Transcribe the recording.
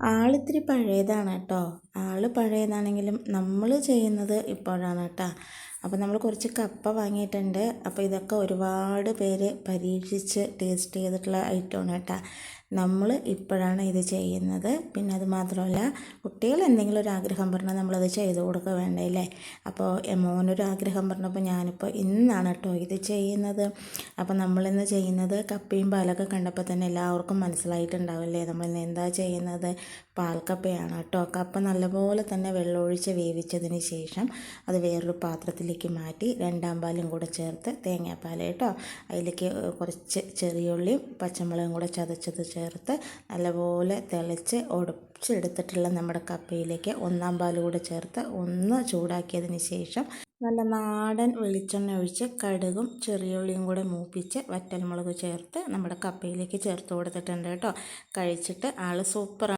ആളിത്തിരി പഴയതാണ് കേട്ടോ. ആൾ പഴയതാണെങ്കിലും നമ്മൾ ചെയ്യുന്നത് ഇപ്പോഴാണ് കേട്ടോ. അപ്പോൾ നമ്മൾ കുറച്ച് കപ്പ വാങ്ങിയിട്ടുണ്ട്. അപ്പോൾ ഇതൊക്കെ ഒരുപാട് പേര് പരീക്ഷിച്ച് ടേസ്റ്റ് ചെയ്തിട്ടുള്ള ഐറ്റമാണ് കേട്ടോ. നമ്മൾ ഇപ്പോഴാണ് ഇത് ചെയ്യുന്നത്. പിന്നെ അത് മാത്രമല്ല കുട്ടികൾ എന്തെങ്കിലും ഒരു ആഗ്രഹം പറഞ്ഞാൽ നമ്മളത് ചെയ്ത് കൊടുക്കുക വേണ്ടല്ലേ അപ്പോൾ മോനൊരു ആഗ്രഹം പറഞ്ഞപ്പോൾ ഞാനിപ്പോൾ ഇന്നാണ് കേട്ടോ ഇത് ചെയ്യുന്നത്. അപ്പോൾ നമ്മളിന്ന് ചെയ്യുന്നത് കപ്പയും പാലൊക്കെ കണ്ടപ്പോൾ തന്നെ എല്ലാവർക്കും മനസ്സിലായിട്ടുണ്ടാവില്ലേ? നമ്മൾ എന്താ ചെയ്യുന്നത്? പാൽക്കപ്പയാണ് കേട്ടോ. കപ്പ നല്ലപോലെ തന്നെ വെള്ളമൊഴിച്ച് വേവിച്ചതിന് ശേഷം അത് വേറൊരു പാത്രത്തിലേക്ക് മാറ്റി രണ്ടാം പാലും കൂടെ ചേർത്ത് തേങ്ങാപ്പാൽ കേട്ടോ. അതിലേക്ക് കുറച്ച് ചെറിയുള്ളിയും പച്ചമുളകും കൂടെ ചതച്ചത് ചേർത്ത് നല്ലപോലെ തിളച്ച് ഉടച്ചെടുത്തിട്ടുള്ള നമ്മുടെ കപ്പയിലേക്ക് ഒന്നാം പാൽ കൂടെ ചേർത്ത് ഒന്ന് ചൂടാക്കിയതിന് ശേഷം നല്ല നാടൻ വെളിച്ചെണ്ണ ഒഴിച്ച് കടുകും ചെറിയുള്ളിയും കൂടെ മൂപ്പിച്ച് വറ്റൽമുളക് ചേർത്ത് നമ്മുടെ കപ്പയിലേക്ക് ചേർത്ത് കൊടുത്തിട്ടുണ്ട് കേട്ടോ. കഴിച്ചിട്ട് ആൾ സൂപ്പർ